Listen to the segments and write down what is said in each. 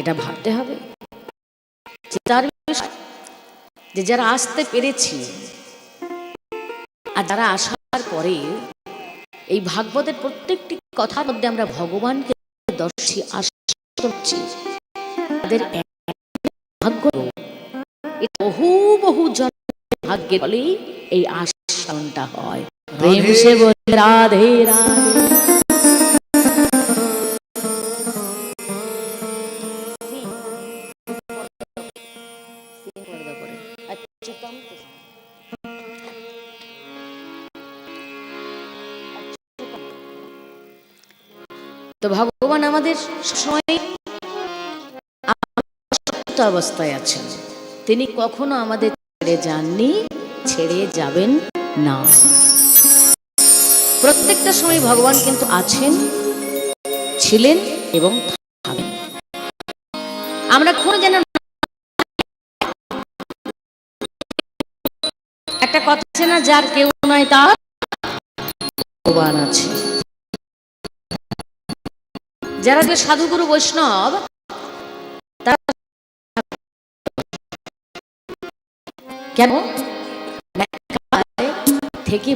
এটা ভাবতে হবে। চিন্তার বিষয় যে যারা আসতে পেরেছি আর যারা আসার পরে এই ভাগবতের প্রত্যেকটি কথার মধ্যে আমরা ভগবানকে দর্শী আসছি তাদের ভাগ্য বহু বহু জন্মের ভাগ্যে বলেই এই আশ্রমটা হয়। প্রেম সে বলে রাধে। রাধে তো। ভগবান আমাদের অবস্থায় আছেন। তিনি কখনো আমাদের ছেড়ে যাননি, ছেড়ে যাবেন না। প্রত্যেকটা সময় ভগবান কিন্তু আছেন, ছিলেন এবং আমরা কোনো যেন একটা কথা আছে না, যার কেউ নয় তার ভগবান আছে। যারা যে সাধুগুরু বৈষ্ণব কেন থেকে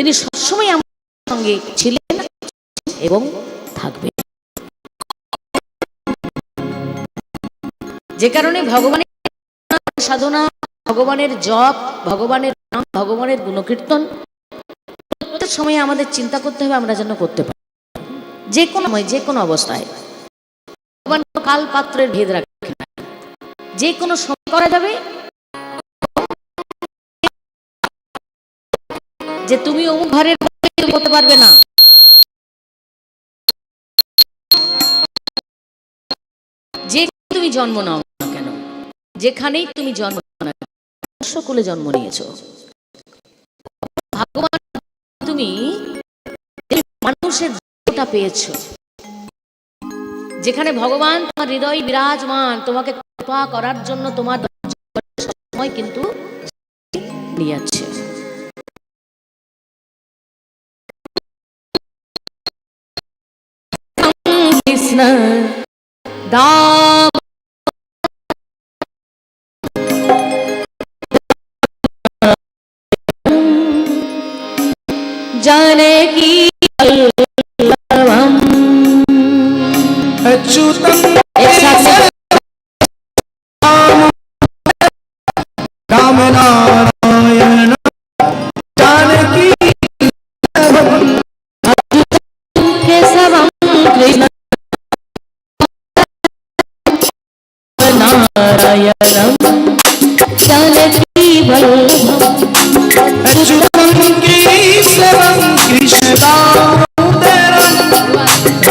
তিনি সবসময় আমার সঙ্গে ছিলেন এবং থাকবেন। যে কারণে ভগবানের সাধনা, ভগবানের জপ, ভগবানের নাম, ভগবানের গুণকীর্তন, প্রত্যেক সময় আমাদের চিন্তা করতে হবে আমরা যেন করতে পারি। যে কোনো সময়, যে কোনো অবস্থায়। ভগবান কাল পাত্রের ভেদ রাখে যে কোনো সময় করা যাবে যে তুমি অমুক ঘরের করতে পারবে না। যে তুমি জন্ম নাও কেন যেখানেই তুমি জন্ম কেন, জন্ম নিয়েছো। ভগবান তুমি মানুষের জন্মটা পেয়েছ। যেখানে ভগবান তোমার হৃদয় বিরাজমান তোমাকে কৃপা করার জন্য তোমার সময় কিন্তু নিয়েছে। কৃষ্ণ कृष्ण। दाम। जानकी।